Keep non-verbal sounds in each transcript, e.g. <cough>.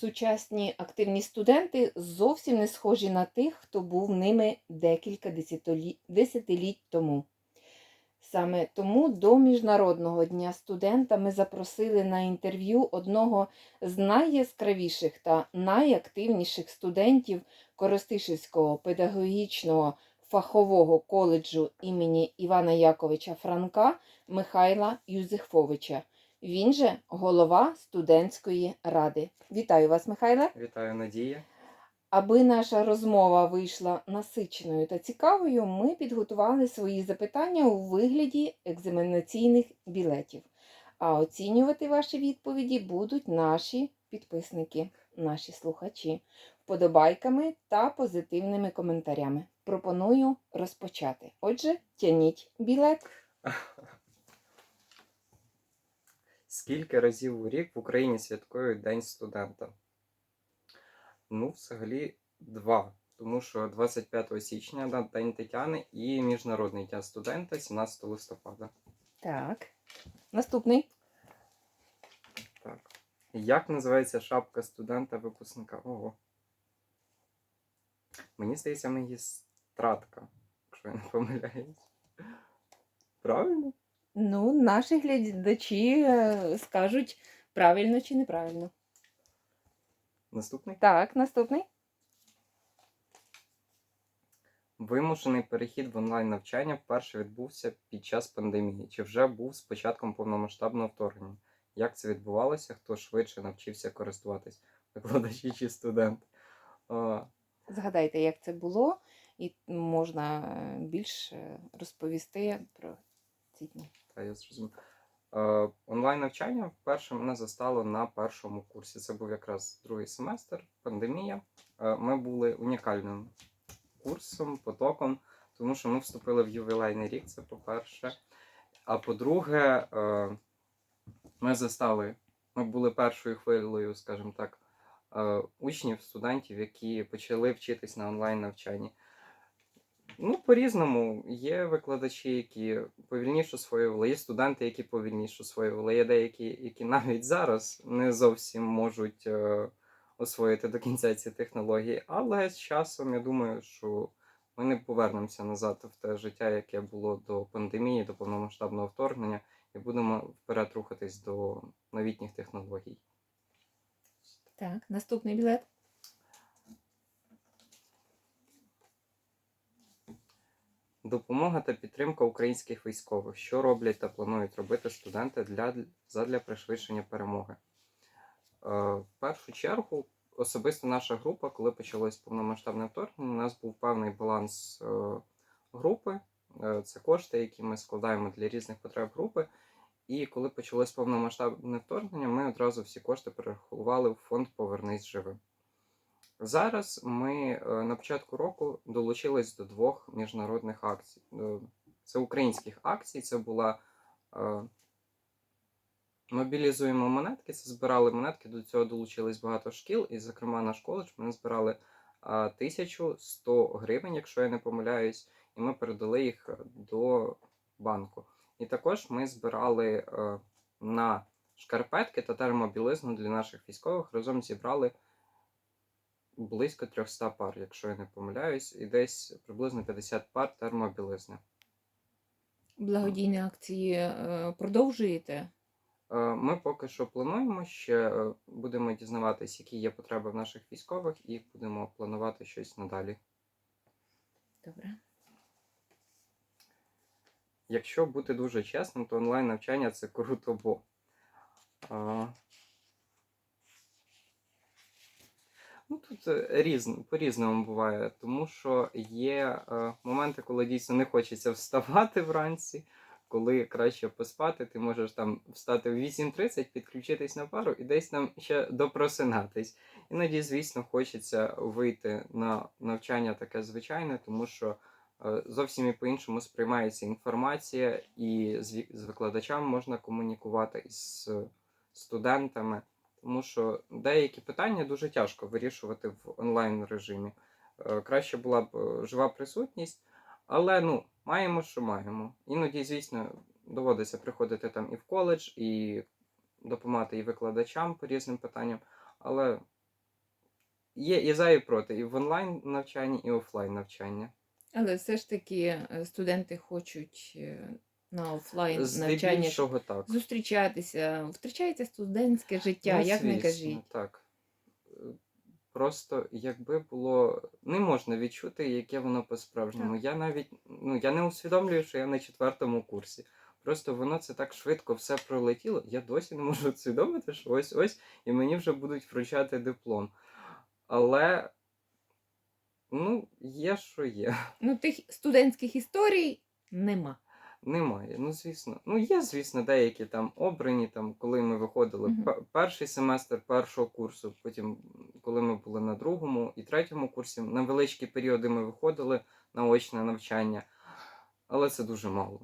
Сучасні активні студенти зовсім не схожі на тих, хто був ними декілька десятиліть тому. Саме тому до Міжнародного дня студента ми запросили на інтерв'ю одного з найяскравіших та найактивніших студентів Коростишівського педагогічного фахового коледжу імені Івана Яковича Франка Михайла Юзефовича. Він же голова студентської ради. Вітаю вас, Михайле! Вітаю, Надія. Аби наша розмова вийшла насиченою та цікавою, ми підготували свої запитання у вигляді екзаменаційних білетів. А оцінювати ваші відповіді будуть наші підписники, наші слухачі, вподобайками та позитивними коментарями. Пропоную розпочати. Отже, тяніть білет. <laughs> Скільки разів у рік в Україні святкують День студента? Ну, взагалі, два. Тому що 25 січня День Тетяни і Міжнародний день студента 17 листопада. Так. Наступний. Так. Як називається шапка студента-випускника? Ого. Мені здається, магістратка, якщо я не помиляюсь. Правильно? Ну, наші глядачі е, скажуть правильно чи неправильно. Наступний. Так, наступний. Вимушений перехід в онлайн навчання вперше відбувся під час пандемії. Чи вже був з початком повномасштабного вторгнення? Як це відбувалося? Хто швидше навчився користуватись? Викладачі чи студенти? Згадайте, як це було, і можна е, більш е, розповісти про ці дні. Та я зрозумів. Е, онлайн навчання вперше мене застало на першому курсі. Це був якраз другий семестр, пандемія. Е, ми були унікальним курсом, потоком, тому що ми вступили в ювілейний рік, це по-перше. А по-друге, е, ми застали, ми були першою хвилею, скажімо так, учнів, студентів, які почали вчитись на онлайн навчанні. Ну, по-різному. Є викладачі, які повільніше освоювали, є студенти, які повільніше освоювали, є деякі, які навіть зараз не зовсім можуть е, освоїти до кінця ці технології. Але з часом я думаю, що ми не повернемося назад в те життя, яке було до пандемії, до повномасштабного вторгнення, і будемо вперед рухатись до новітніх технологій. Так, наступний білет. Допомога та підтримка українських військових. Що роблять та планують робити студенти для, задля пришвидшення перемоги? Е, в першу чергу, особисто наша група, коли почалось повномасштабне вторгнення, у нас був певний баланс е, групи. Е, це кошти, які ми складаємо для різних потреб групи. І коли почалось повномасштабне вторгнення, ми одразу всі кошти перерахували в фонд Повернись живим. Зараз ми е, на початку року долучились до двох міжнародних акцій. Е, Це українських акцій. Це була е, мобілізуємо монетки. Це збирали монетки. До цього долучились багато шкіл, і, зокрема, наш коледж ми збирали е, 1100 гривень, якщо я не помиляюсь, і ми передали їх до банку. І також ми збирали е, на шкарпетки та термобілизну для наших військових. Разом зібрали близько 300 пар, якщо я не помиляюсь, і десь приблизно 50 пар термобілизни. Благодійні акції е, продовжуєте? Е, Ми поки що плануємо ще е, будемо дізнаватись, які є потреби в наших військових, і будемо планувати щось надалі. Добре. Якщо бути дуже чесним, то онлайн навчання це круто, бо. А... Ну, тут е, різно, по-різному буває, тому що є е, моменти, коли дійсно не хочеться вставати вранці, коли краще поспати, ти можеш там встати в 8.30, підключитись на пару і десь там ще допросинатись. Іноді, звісно, хочеться вийти на навчання таке звичайне, тому що е, зовсім і по-іншому сприймається інформація, і з, викладачами можна комунікувати, і з студентами. Тому що деякі питання дуже тяжко вирішувати в онлайн режимі. Е, Краще була б е, жива присутність, але ну, маємо, що маємо. Іноді, звісно, доводиться приходити там і в коледж, і допомагати і викладачам по різним питанням. Але є і за, і проти, і в онлайн навчанні, і офлайн навчання. Але все ж таки е, студенти хочуть на офлайн навчанні Здебільшого так. зустрічатися. Втрачається студентське життя, Ну, як не звісно, кажіть. Так. Е, Просто якби було. Не можна відчути, яке воно по-справжньому. Я навіть ну, я не усвідомлюю, що я на четвертому курсі. Просто воно це так швидко все пролетіло. Я досі не можу усвідомити, що ось ось і мені вже будуть вручати диплом. Але ну, є, що є. Ну, тих студентських історій нема. Немає. Ну, звісно. Ну, є, звісно, деякі там обрані, там, коли ми виходили Мгм. пе- перший семестр першого курсу, потім, коли ми були на другому і третьому курсі, на величкі періоди ми виходили на очне навчання, але це дуже мало.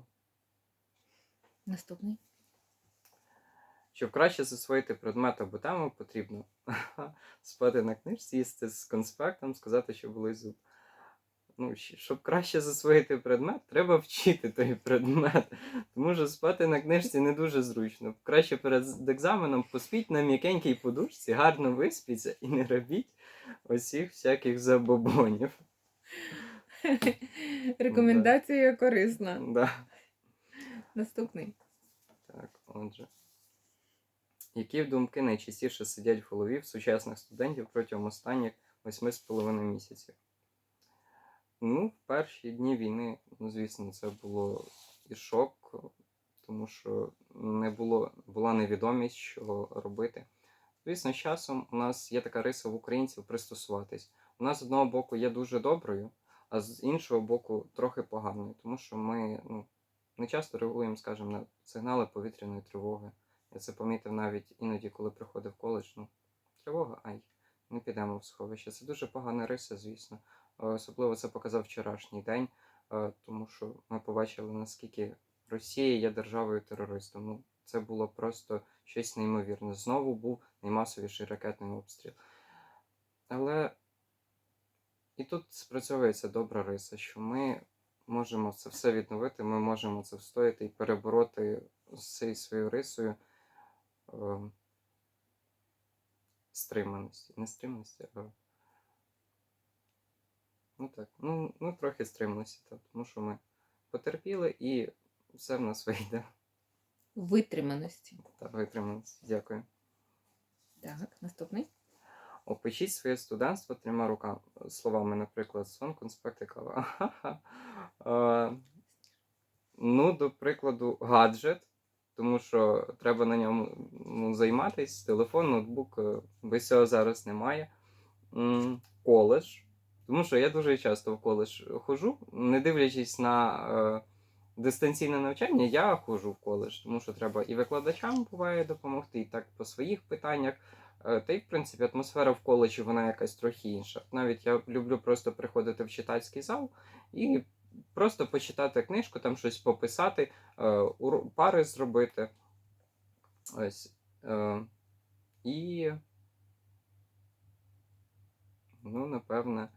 Наступний. Щоб краще засвоїти предмет або тему, потрібно <laughs> спати на книжці, їсти з конспектом, сказати, що були зуб. Ну, щоб краще засвоїти предмет, треба вчити той предмет. Тому що спати на книжці не дуже зручно. Краще перед екзаменом поспіть на м'якенькій подушці, гарно виспіться і не робіть усіх всяких забобонів. Рекомендація корисна. Да. Наступний. Так, отже. Які думки найчастіше сидять в голові в сучасних студентів протягом останніх 8,5 місяців? Ну, в перші дні війни, ну, звісно, це було і шок, тому що не було, була невідомість, що робити. Звісно, з часом у нас є така риса в українців пристосуватись. У нас з одного боку є дуже доброю, а з іншого боку трохи поганою, тому що ми ну, не часто реагуємо, скажімо, на сигнали повітряної тривоги. Я це помітив навіть іноді, коли приходив коледж. Ну, тривога, ай, не підемо в сховище. Це дуже погана риса, звісно. Е, Особливо це показав вчорашній день, е, тому що ми побачили, наскільки Росія є державою терористом. Ну, це було просто щось неймовірне. Знову був наймасовіший ракетний обстріл. Але і тут спрацьовується добра риса, що ми можемо це все відновити, ми можемо це встояти і перебороти з цією своєю рисою е, стриманості. Не стриманості, а. Ну так, ну, ну трохи стриманості, так, тому що ми потерпіли і все в нас <laughs> вийде. Витриманості. Так, витриманості. Дякую. Так, наступний. Опишіть своє студентство трьома руками. Словами, наприклад, сон, конспекти, кава. <laughs> Е, Ну, до прикладу, гаджет, тому що треба на ньому ну, займатися. Телефон, ноутбук, е, без цього зараз немає. Коледж. Тому що я дуже часто в коледж ходжу, не дивлячись на е, дистанційне навчання, я ходжу в коледж, тому що треба і викладачам буває допомогти, і так по своїх питаннях. Е, Та й, в принципі, атмосфера в коледжі вона якась трохи інша. Навіть я люблю просто приходити в читацький зал і просто почитати книжку, там щось пописати, е, пари зробити. Ось. Е, І. Ну, напевне,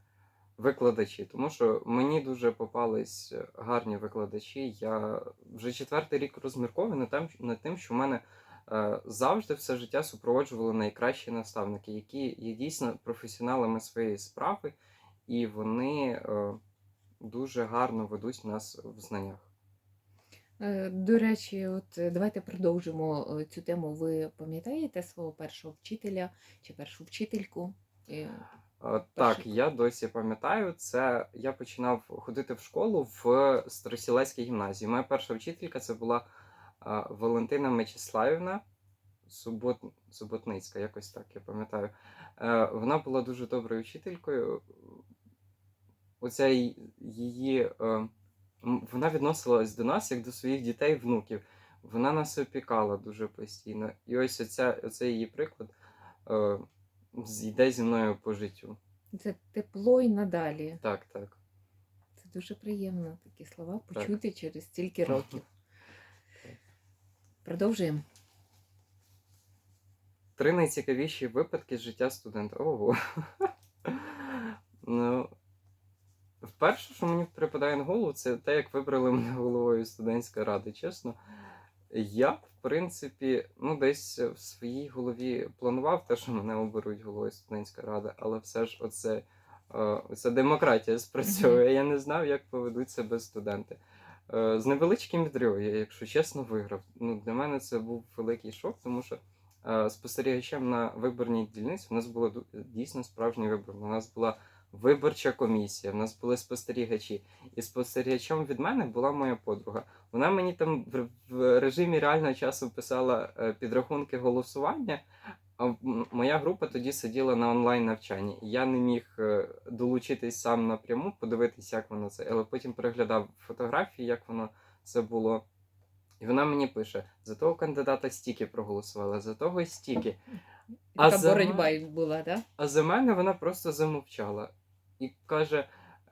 викладачі. Тому що мені дуже попались гарні викладачі. Я вже четвертий рік розмірковую над тим, що в мене е, завжди все життя супроводжували найкращі наставники, які є дійсно професіоналами своєї справи, і вони дуже гарно ведуть нас в знаннях. Е, До речі, от е, давайте продовжимо е, цю тему. Ви пам'ятаєте свого першого вчителя чи першу вчительку? Так, я досі пам'ятаю, це я починав ходити в школу в Старосілецькій гімназії. Моя перша вчителька це була Валентина Мечиславівна Субот... Суботницька, якось так, я пам'ятаю. Вона була дуже доброю вчителькою. Оця її. е, Вона відносилась до нас як до своїх дітей, внуків. Вона нас опікала дуже постійно. І ось оця, оцей її приклад е, йде зі мною по життю. Це тепло і надалі. Так, так. Це дуже приємно такі слова почути через стільки <laughs> років. Продовжуємо. Три найцікавіші випадки з життя студента. Ого. <laughs> ну, вперше, що мені припадає на голову, це те, як вибрали мене головою студентської ради. Чесно, Я, в принципі, ну, десь в своїй голові планував те, що мене оберуть головою студентської ради, але все ж оце, е, оця демократія спрацьовує. Я не знав, як поведуть себе студенти. Е, З невеличким відривом, я, якщо чесно, виграв. Ну, для мене це був великий шок, тому що е, спостерігачем на виборній дільниці у нас було дійсно справжній вибор. У нас була виборча комісія, у нас були спостерігачі. І спостерігачем від мене була моя подруга. Вона мені там в, в режимі реального часу писала е, підрахунки голосування. А моя група тоді сиділа на онлайн навчанні. Я не міг е, долучитись сам напряму, подивитись, як воно це. Але потім переглядав фотографії, як воно це було. І вона мені пише: за того кандидата стільки проголосували, за того стільки. А Така за боротьба була, так? А за мене вона просто замовчала і каже: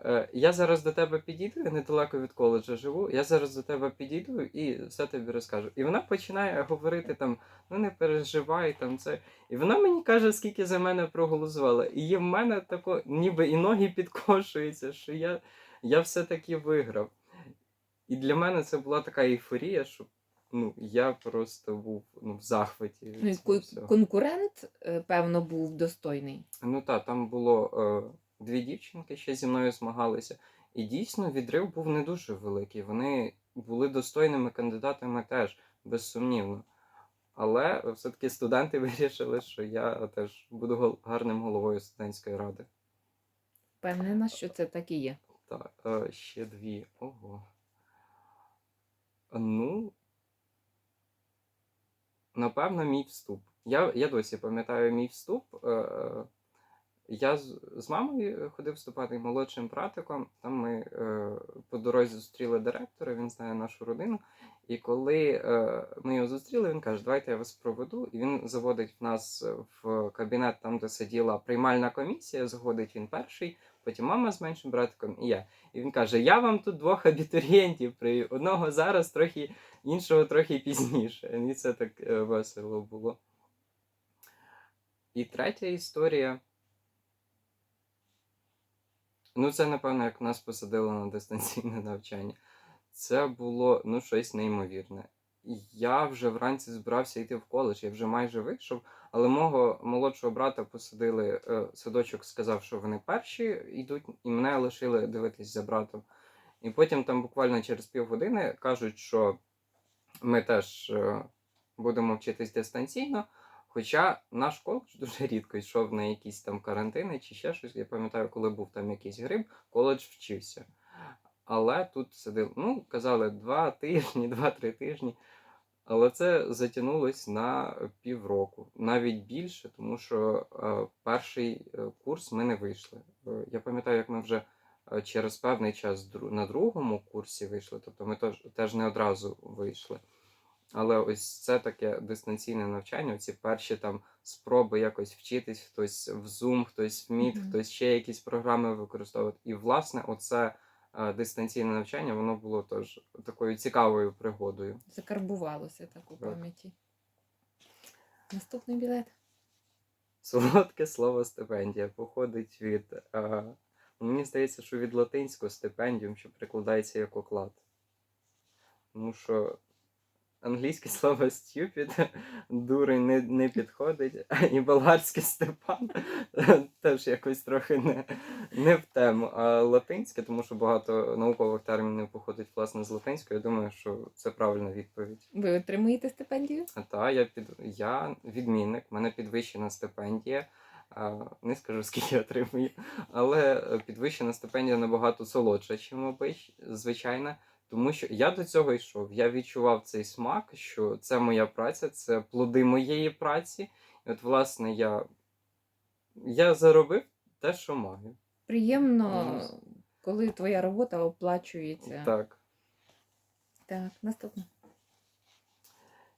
е, Я зараз до тебе підійду, я недалеко від коледжу живу. Я зараз до тебе підійду і все тобі розкажу. І вона починає говорити там: ну не переживай там це. І вона мені каже, скільки за мене проголосувала. І є в мене тако, ніби і ноги підкошуються, що я, я все-таки виграв. І для мене це була така ейфорія, що ну, я просто був ну, в захваті. Ну, і всього. конкурент, е, певно, був достойний. Ну так, там було е, дві дівчинки ще зі мною змагалися. І дійсно відрив був не дуже великий. Вони були достойними кандидатами теж, безсумнівно. Але все-таки студенти <laughs> вирішили, що я теж буду гарним головою студентської ради. Впевнена, що це так і є. Так, е, ще дві. Ого. Ну. Напевно, мій вступ. Я, я досі пам'ятаю мій вступ. Е, е, я з, з мамою ходив вступати молодшим братиком. Там ми е, по дорозі зустріли директора, він знає нашу родину. І коли е, ми його зустріли, він каже: Давайте я вас проведу. І він заводить в нас в кабінет, там, де сиділа приймальна комісія, заходить він перший, потім мама з меншим братиком і я. І він каже: Я вам тут двох абітурієнтів привів. Одного зараз трохи, іншого трохи пізніше. І це так е, весело було. І третя історія. Ну, це, напевно, як нас посадили на дистанційне навчання. Це було ну, щось неймовірне. Я вже вранці збирався йти в коледж, я вже майже вийшов, але мого молодшого брата посадили, е, садочок сказав, що вони перші йдуть, і мене лишили дивитись за братом. І потім там буквально через півгодини кажуть, що ми теж е, будемо вчитись дистанційно. Хоча наш коледж дуже рідко йшов на якісь там карантини чи ще щось. Я пам'ятаю, коли був там якийсь гриб, коледж вчився. Але тут сидив, ну, казали, два тижні, <laughs> два-три тижні. Але це затягнулось на півроку, навіть більше, тому що е, перший е, курс ми не вийшли. Е, я пам'ятаю, як ми вже е, через певний час на другому курсі вийшли, тобто ми теж, теж не одразу вийшли. Але ось це таке дистанційне навчання, ці перші там спроби якось вчитись, хтось в Zoom, хтось в Meet, Мгм. хтось ще якісь програми використовувати. І, власне, оце е, дистанційне навчання, воно було теж такою цікавою пригодою. Закарбувалося так у Так. пам'яті. Наступний білет. Солодке слово стипендія походить від. Е, мені здається, що від латинського стипендіум, що прикладається як оклад. Тому що англійське слово stupid, <laughs> дурень не, не підходить, <laughs> і болгарське Степан <laughs> теж якось трохи не, не в тему. А латинське, тому що багато наукових термінів походить власне з латинської, я думаю, що це правильна відповідь. Ви отримуєте стипендію? А Та, я під я відмінник, в мене підвищена стипендія. Не скажу, скільки я отримую, але підвищена стипендія набагато солодша, ніж обич, звичайна. Тому що я до цього йшов. Я відчував цей смак, що це моя праця, це плоди моєї праці. І от, власне, я, я заробив те, що маю. Приємно, Мгм. коли твоя робота оплачується. Так. Так, наступне.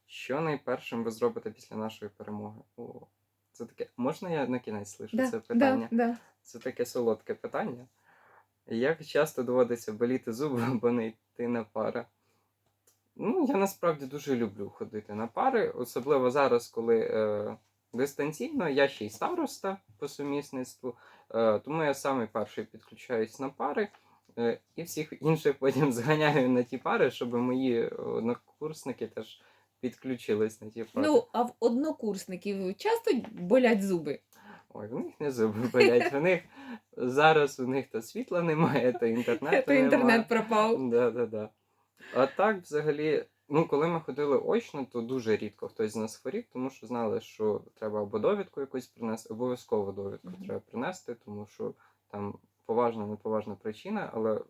Що найпершим ви зробите після нашої перемоги? О, це таке. Можна я на кінець лишу Да, це питання? Да, да. Це таке солодке питання. Як часто доводиться боліти зуби, <laughs> або не йти на пари? Ну, я насправді дуже люблю ходити на пари, особливо зараз, коли е, дистанційно, я ще й староста по сумісництву, е, тому я саме перший підключаюсь на пари. е, І всіх <laughs> інших потім зганяю на ті пари, щоб мої однокурсники теж підключились на ті пари. Ну, а в однокурсників часто болять зуби. Ой, в них не зуби болять. В них зараз у них то світла немає, то інтернету То інтернет пропав. Да, да, да. А так, взагалі, ну, коли ми ходили очно, то дуже рідко хтось з нас хворів, тому що знали, що треба або довідку якусь принести, обов'язково довідку Мгм. треба принести, тому що там поважна, неповажна причина, але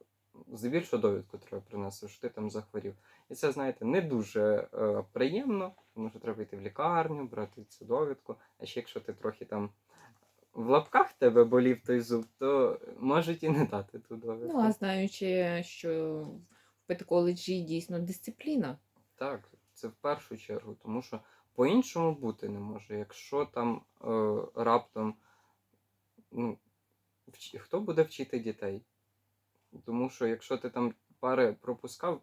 здебільшого довідку треба принести, що ти там захворів. І це, знаєте, не дуже е, приємно, тому що треба йти в лікарню, брати цю довідку. А ще якщо ти трохи там в лапках тебе болів той зуб, то можуть і не дати ту довідку. Ну, а знаючи, що в педколеджі дійсно дисципліна. Так, це в першу чергу, тому що по-іншому бути не може. Якщо там е, раптом ну, вч... хто буде вчити дітей? Тому що якщо ти там пари пропускав,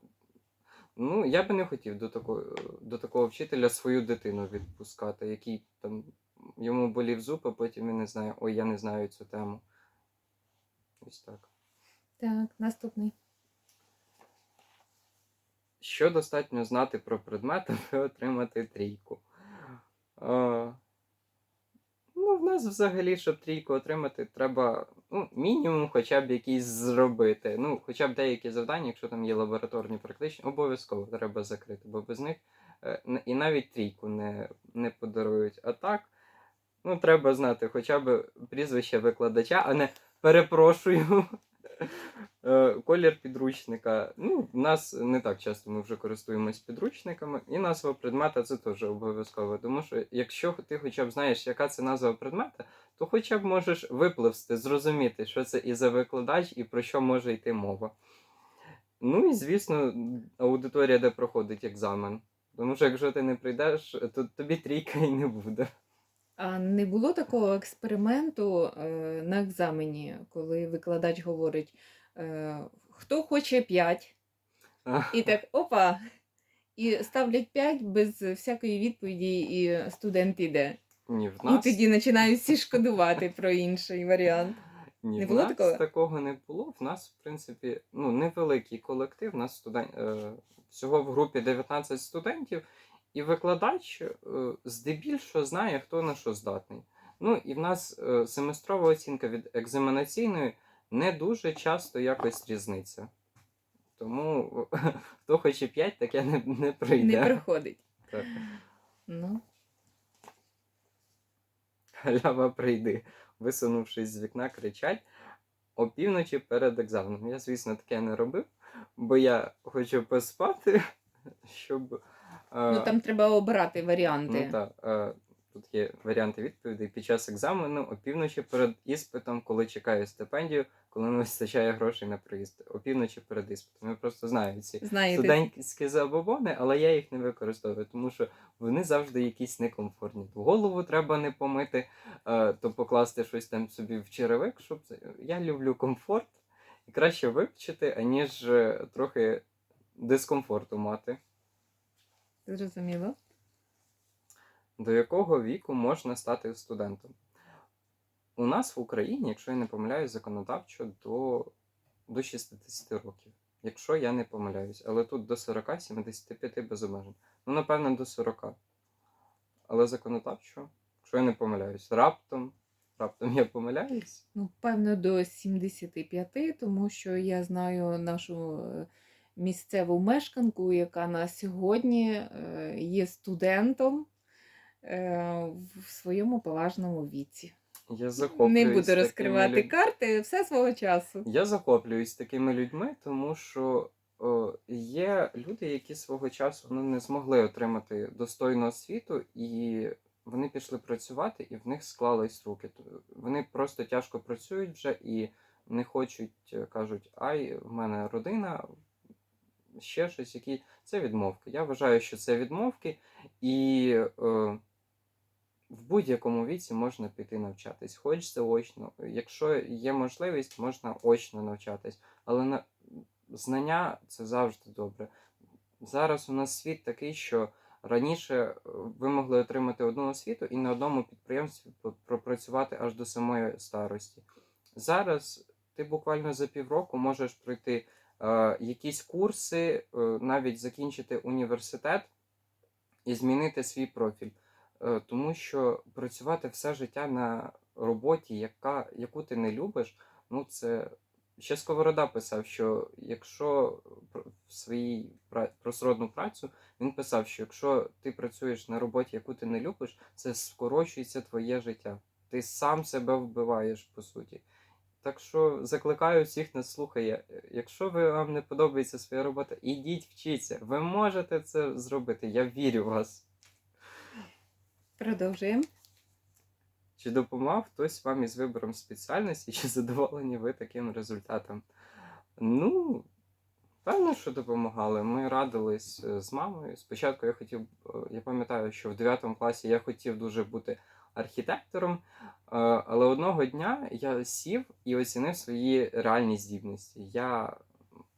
ну я би не хотів до такого, до такого вчителя свою дитину відпускати, який там йому болів зуб, а потім він не знає, ой, я не знаю цю тему. Ось так. Так, наступний. Що достатньо знати про предмет, аби отримати трійку? А, ну, в нас взагалі, щоб трійку отримати, треба ну, мінімум хоча б якийсь зробити. Ну, хоча б деякі завдання, якщо там є лабораторні практичні, обов'язково треба закрити, бо без них е, і навіть трійку не, не подарують. А так, ну, треба знати хоча б прізвище викладача, а не перепрошую. <laughs> Е, Колір підручника. Ну, в нас не так часто ми вже користуємось підручниками, і назва предмета це теж обов'язково. Тому що якщо ти хоча б знаєш, яка це назва предмета, то хоча б можеш випливсти, зрозуміти, що це і за викладач, і про що може йти мова. Ну і звісно, аудиторія, де проходить екзамен. Тому що якщо ти не прийдеш, то тобі трійка і не буде. А не було такого експерименту е, на екзамені, коли викладач говорить, е, хто хоче 5, і так опа. І ставлять 5 без всякої відповіді, і студент іде. Ні, в І тоді починають всі шкодувати про інший варіант. Ні, Не в було нас такого? такого не було. В нас, в принципі, ну, невеликий колектив. У нас студен... е, всього в групі 19 студентів, і викладач е, здебільшого знає, хто на що здатний. Ну і в нас е, семестрова оцінка від екзаменаційної не дуже часто якось різниця. Тому <laughs> хто хоче 5, таке не, не прийде. Не приходить. Так. Ну, Халява прийди, висунувшись з вікна, кричать опівночі перед екзаменом. Я, звісно, таке не робив, бо я хочу поспати, <laughs> щоб. Ну там треба обирати ну, варіанти. та, е, тут є варіанти відповідей під час екзамену, опівночі перед іспитом, коли чекаю стипендію, коли не вистачає грошей на проїзд. Опівночі перед іспитом. Я просто знаю ці Знаєте, студентські забобони, але я їх не використовую, тому що вони завжди якісь некомфортні. Голову треба не помити, то покласти щось там собі в черевик, щоб. Я люблю комфорт і краще вивчити, аніж е, трохи дискомфорту мати. Зрозуміло. До якого віку можна стати студентом? У нас в Україні, якщо я не помиляюсь, законодавчо до, до 60 років. Якщо я не помиляюсь, але тут до 40-75 без обмежень. Ну, напевно, до 40. Але законодавчо, якщо я не помиляюсь, раптом, раптом я помиляюсь. Ну, певно, до 75, тому що я знаю нашу е, місцеву мешканку, яка на сьогодні е, є студентом е, в своєму поважному віці. Я захоплююсь Не буду розкривати людьми. карти, все свого часу. Я захоплююсь такими людьми, тому що о, є люди, які свого часу ну, не змогли отримати достойну освіту, і вони пішли працювати, і в них склались руки. Вони просто тяжко працюють вже і не хочуть, е, кажуть, ай, в мене родина, ще щось, які це відмовки. Я вважаю, що це відмовки, і е, в будь-якому віці можна піти навчатись, хоч заочно. Якщо є можливість, можна очно навчатись. Але на... знання це завжди добре. Зараз у нас світ такий, що раніше е, ви могли отримати одну освіту і на одному підприємстві пропрацювати аж до самої старості. Зараз ти буквально за півроку можеш пройти якісь курси, е, навіть закінчити університет і змінити свій профіль. Е, Тому що працювати все життя на роботі, яка, яку ти не любиш, ну це ще Сковорода писав, що якщо в своїй пра- про сродну працю він писав, що якщо ти працюєш на роботі, яку ти не любиш, це скорочується твоє життя. Ти сам себе вбиваєш, по суті. Так що закликаю всіх нас слухає. Якщо ви вам не подобається своя робота, ідіть вчіться. Ви можете це зробити. Я вірю в вас. Продовжуємо. Чи допомагав хтось вам із вибором спеціальності, чи задоволені ви таким результатом? Ну, певно, що допомагали. Ми радились е, з мамою. Спочатку я хотів, е, я пам'ятаю, що в 9 класі я хотів дуже бути архітектором, е, але одного дня я сів і оцінив свої реальні здібності. Я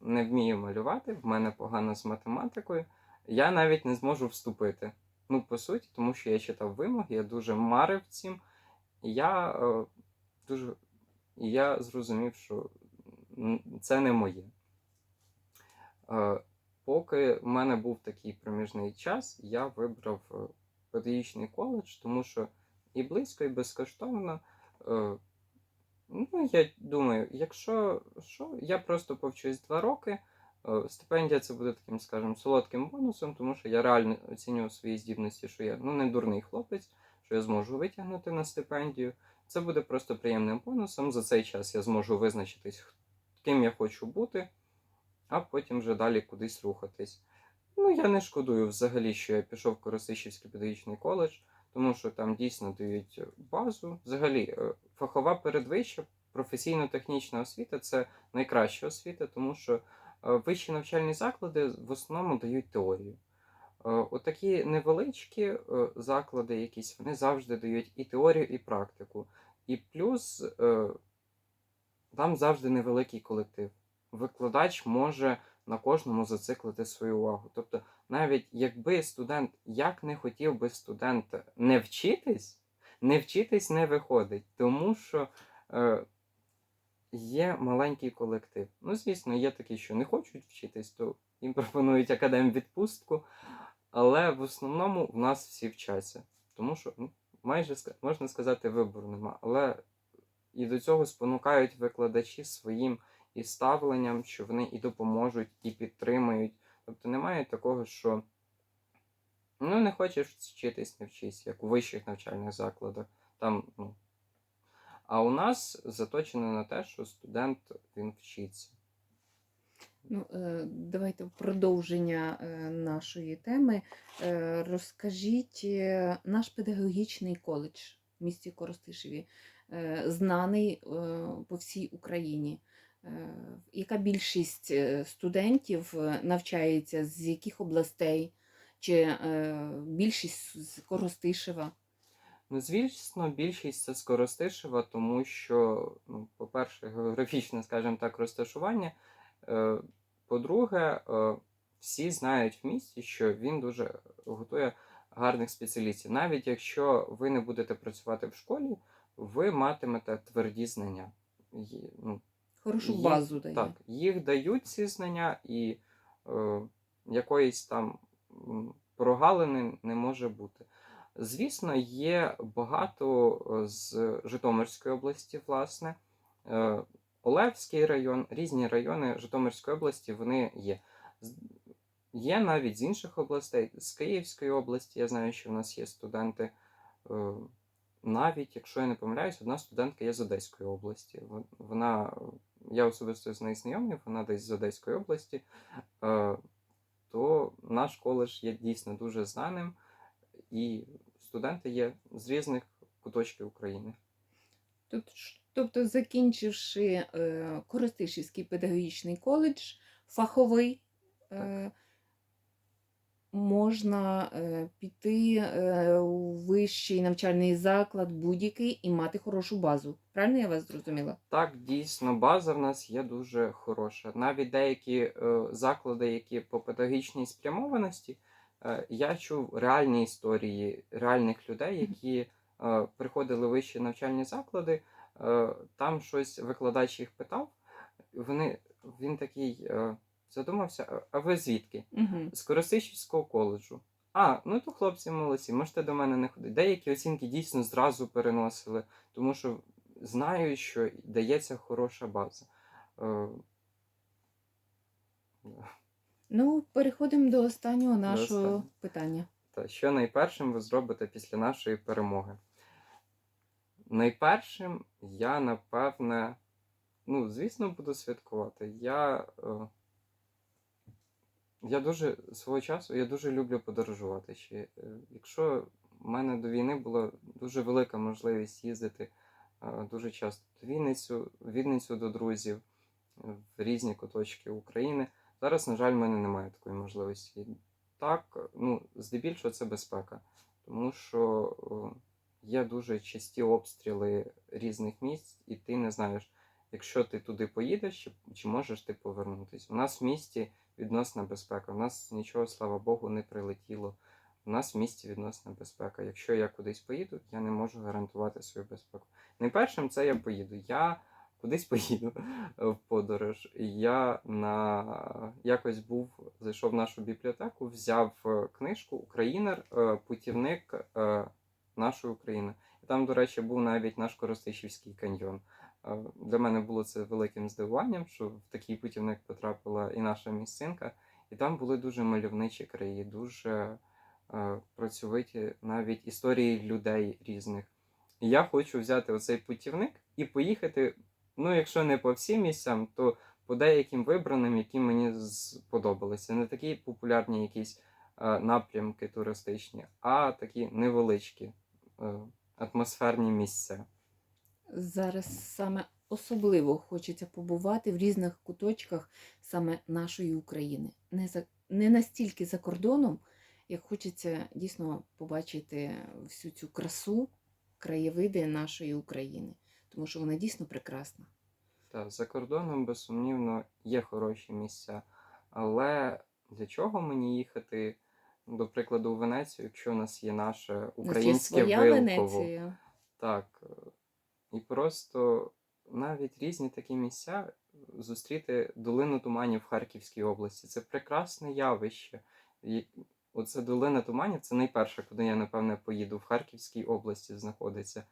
не вмію малювати, в мене погано з математикою. Я навіть не зможу вступити. Ну, по суті, тому що я читав вимоги, я дуже марив цим. І я е, дуже. Я зрозумів, що це не моє. Е, поки в мене був такий проміжний час, я вибрав педагогічний коледж, тому що і близько, і безкоштовно. Е, ну, я думаю, якщо що, я просто повчусь два роки. Е, Стипендія це буде таким, скажімо, солодким бонусом, тому що я реально оцінюю свої здібності, що я ну, не дурний хлопець, що я зможу витягнути на стипендію. Це буде просто приємним бонусом. За цей час я зможу визначитись, ким я хочу бути, а потім вже далі кудись рухатись. Ну, я не шкодую взагалі, що я пішов в Коростишівський педагогічний коледж, тому що там дійсно дають базу. Взагалі, е, фахова передвища, професійно-технічна освіта це найкраща освіта, тому що е, вищі навчальні заклади в основному дають теорію. Е, Отакі невеличкі заклади, якісь, вони завжди дають і теорію, і практику. І плюс там завжди невеликий колектив. Викладач може на кожному зациклити свою увагу. Тобто, навіть якби студент як не хотів би студент не вчитись, не вчитись не виходить, тому що е, є маленький колектив. Ну, звісно, є такі, що не хочуть вчитись, то їм <laughs> пропонують академ відпустку. Але в основному в нас всі вчаться. Тому що ну, майже можна сказати, вибору нема. Але і до цього спонукають викладачі своїм і ставленням, що вони і допоможуть, і підтримують. Тобто немає такого, що ну, не хочеш вчитись, не вчись, як у вищих навчальних закладах. Там, ну. А у нас заточено на те, що студент він вчиться. Ну, е, давайте в продовження е, нашої теми. Е, Розкажіть, наш педагогічний коледж в місті Коростишеві знаний по всій Україні. Е, Яка більшість е, студентів е, навчається з яких областей? Чи більшість з Коростишева? Ну, звісно, більшість це з Коростишева, тому що, ну, по-перше, географічне, скажімо так, розташування. По-друге, всі знають в місті, що він дуже готує гарних спеціалістів. Навіть якщо ви не будете працювати в школі, ви матимете тверді знання. Ну, Хорошу Є- базу дає. так, їх дають ці знання, і е, якоїсь там прогалини не може бути. Звісно, є багато е, з Житомирської області, власне. Е, Олевський район, різні райони Житомирської області вони є. Є навіть з інших областей, з Київської області. Я знаю, що в нас є студенти. е, Навіть, якщо я не помиляюсь, одна студентка є з Одеської області. Вона, я особисто з нею знайомий, вона десь з Одеської області. Е, То наш коледж є дійсно дуже знаним, і студенти є з різних куточків України. Тобто, тобто закінчивши е, Коростишівський педагогічний коледж, фаховий, е, можна е, піти е, у вищий навчальний заклад будь-який і мати хорошу базу. Правильно я вас зрозуміла? Так, дійсно, база в нас є дуже хороша. Навіть деякі е, заклади, які по педагогічній спрямованості, я чув реальні історії реальних людей, які приходили в вищі навчальні заклади. Там щось викладач їх питав. Вони, він такий задумався: «А- ви звідки? Угу. З Коростишівського коледжу. А, ну то хлопці молодці, можете до мене не ходити. Деякі оцінки дійсно зразу переносили, тому що знаю, що дається хороша база. Е. Ну, переходимо до останнього нашого останнього. питання. Та що найпершим ви зробите після нашої перемоги? Найпершим я, напевне, ну, звісно, буду святкувати. Я, е, я дуже свого часу я дуже люблю подорожувати. Ще, е, якщо в мене до війни була дуже велика можливість їздити е, дуже часто в Вінницю, Вінницю до друзів, е, в різні куточки України. Зараз, на жаль, в мене немає такої можливості. Так, ну, здебільшого це безпека, тому що є дуже часті обстріли різних місць, і ти не знаєш, якщо ти туди поїдеш, чи можеш ти повернутися. У нас в місті відносна безпека. У нас нічого, слава Богу, не прилетіло. У нас в місті відносна безпека. Якщо я кудись поїду, я не можу гарантувати свою безпеку. Найпершим це я поїду. Я кудись <laughs> поїду в подорож. Я на якось був, зайшов в нашу бібліотеку, взяв е, книжку Українер, е, путівник е, нашої України. І там, до речі, був навіть наш Коростишівський каньйон. Для мене було це великим здивуванням, що в такий путівник потрапила і наша місцинка. І там були дуже мальовничі краї, дуже е, працьовиті навіть історії людей різних. Я хочу взяти оцей путівник і поїхати, ну, якщо не по всім місцям, то по деяким вибраним, які мені сподобалися. Не такі популярні якісь е, напрямки туристичні, а такі невеличкі е, атмосферні місця. Зараз саме особливо хочеться побувати в різних куточках саме нашої України. Не, за, не настільки за кордоном, як хочеться дійсно побачити всю цю красу, краєвиди нашої України, тому що вона дійсно прекрасна. Та за кордоном, безсумнівно, є хороші місця. Але для чого мені їхати, до прикладу, у Венецію, якщо у нас є наше українське Вилково? Венеція. Так. І просто навіть різні такі місця зустріти долину туманів в Харківській області. Це прекрасне явище. І оце долина туманів це найперше, куди я, напевне, поїду. В Харківській області знаходиться.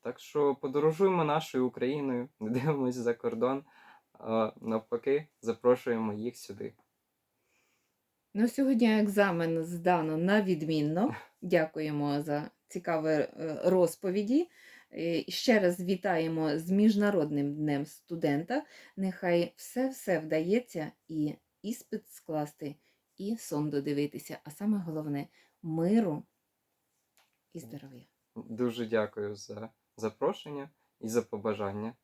Так що подорожуємо нашою Україною, не <laughs> дивимось за кордон. А навпаки, запрошуємо їх сюди. Ну, сьогодні екзамен здано на відмінно. <laughs> Дякуємо за цікаві е, розповіді. Е, Ще раз вітаємо з Міжнародним днем студента. Нехай все-все вдається і іспит скласти, і сон додивитися. А саме головне миру і здоров'я. Дуже дякую за запрошення і за побажання.